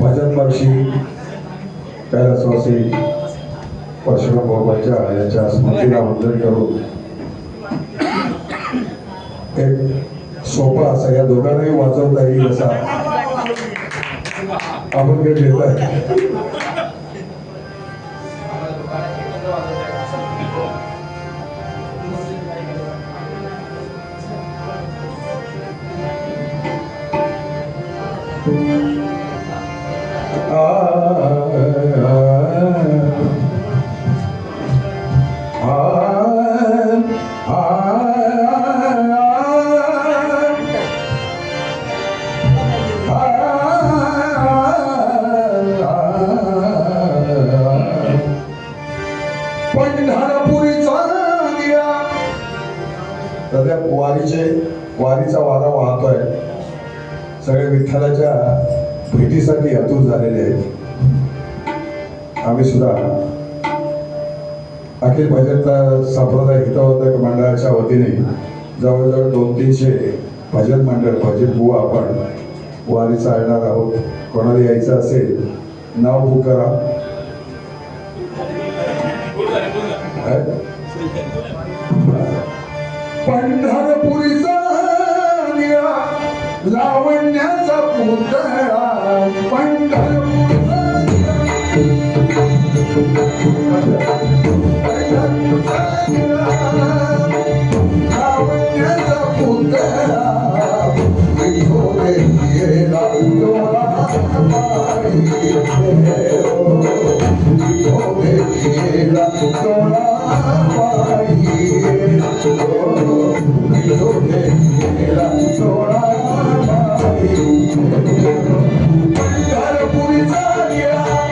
भजन वर्षी कैलासवासी परशुराम बाबांच्या यांच्या स्मृतीला वंदन करून एक सोपा असा या दोघांनाही वाजवता येईल असा आपण काही घेत आहे सध्या वारीचे वारीचा वारा वाहतोय. सगळे विठ्ठलाच्या भेटीसाठी आतुर झालेले आहेत. आम्ही सुद्धा अखिल भजन संप्रदाय हितवर्धक मंडळाच्या वतीने जवळजवळ दोन तीनशे भजन मंडळ भजन बुवा आपण वारीचा आणणार आहोत. कोणाला यायचं असेल नाव बुक करा. पंढरपुरीचा निळा लावण्याचा पुतळा. लावण्याचा पुतळा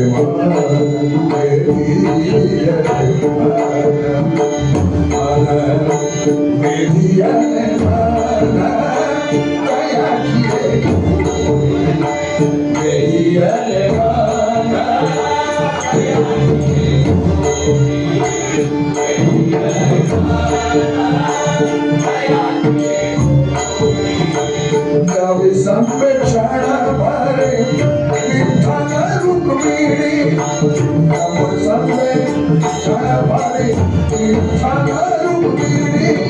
Yeah. I'm a party, I'm a party, I'm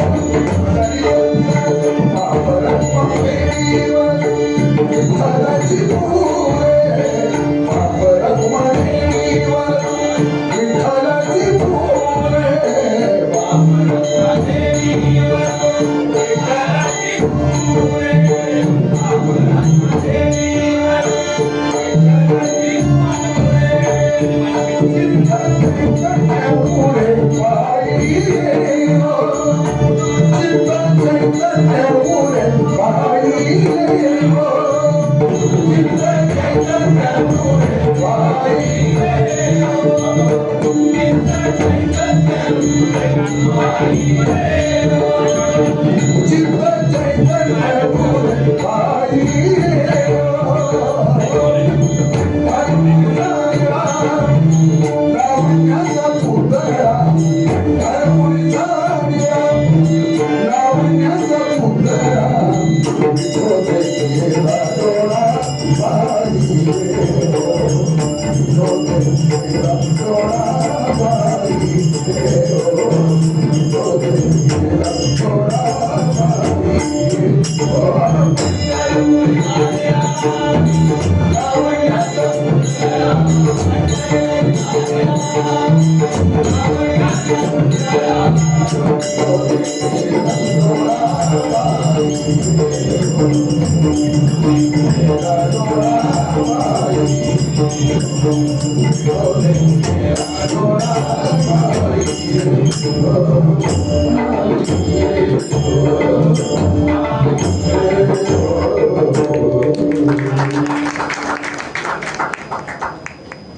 Yo te quiero.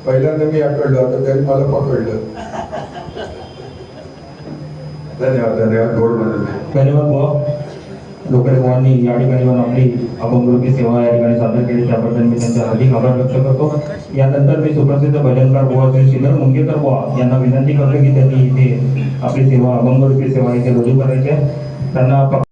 पहिल्यांदा मी आकडलं आता त्यांनी मला पकडलं. धन्यवाद धन्यवाद गोड धन्यवाद भाऊ. लोकरे या ठिकाणी पण आपली अपंगरूपी सेवा या ठिकाणी सादर केली. त्याबद्दल मी त्यांचे हार्दिक आभार व्यक्त करतो. यानंतर मी सुप्रसिद्ध भजनकार बुवा श्री श्रीधर मुंगेकर बुवा यांना विनंती करतो की त्यांनी इथे आपली सेवा अपंगरूपी सेवा इथे रजू करायची आहे. त्यांना